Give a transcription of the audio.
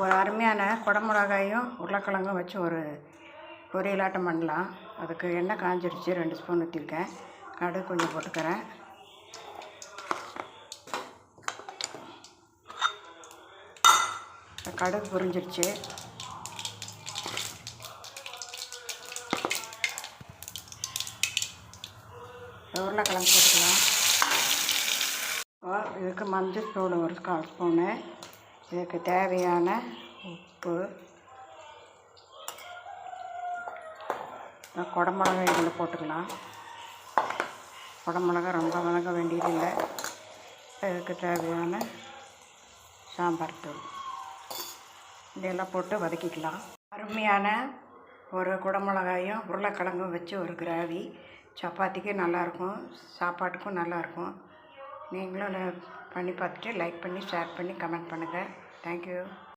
ஒரு அருமையான குடமிளகாயும் உருளைக்கிழங்கும் வச்சு ஒரு பொரியலாட்டம் பண்ணலாம். அதுக்கு எண்ணெய் காஞ்சிருச்சு ரெண்டு ஸ்பூன் ஊற்றிருக்கேன் கடுகு கொஞ்சம் போட்டுக்கிறேன். கடுகு புரிஞ்சிருச்சு. உருளைக்கிழங்கு போட்டுக்கலாம். இதுக்கு மஞ்சள் தூள் ஒரு கால் ஸ்பூனு. இதுக்கு தேவையான உப்பு குடமிளகா இதில் போட்டுக்கலாம். குடமிளகா ரொம்ப வதங்க வேண்டியதில்லை. இதுக்கு தேவையான சாம்பார் தூள். இதெல்லாம் போட்டு வதக்கிக்கலாம். அருமையான ஒரு குடமிளகாயும் உருளைக்கிழங்கும் வச்சு ஒரு கிராவி. சப்பாத்திக்கும் நல்லாயிருக்கும் சாப்பாட்டுக்கும் நல்லாயிருக்கும். நீங்களும் பண்ணி பார்த்துட்டு லைக் பண்ணி ஷேர் பண்ணி கமெண்ட் பண்ணுங்கள் தேங்க்யூ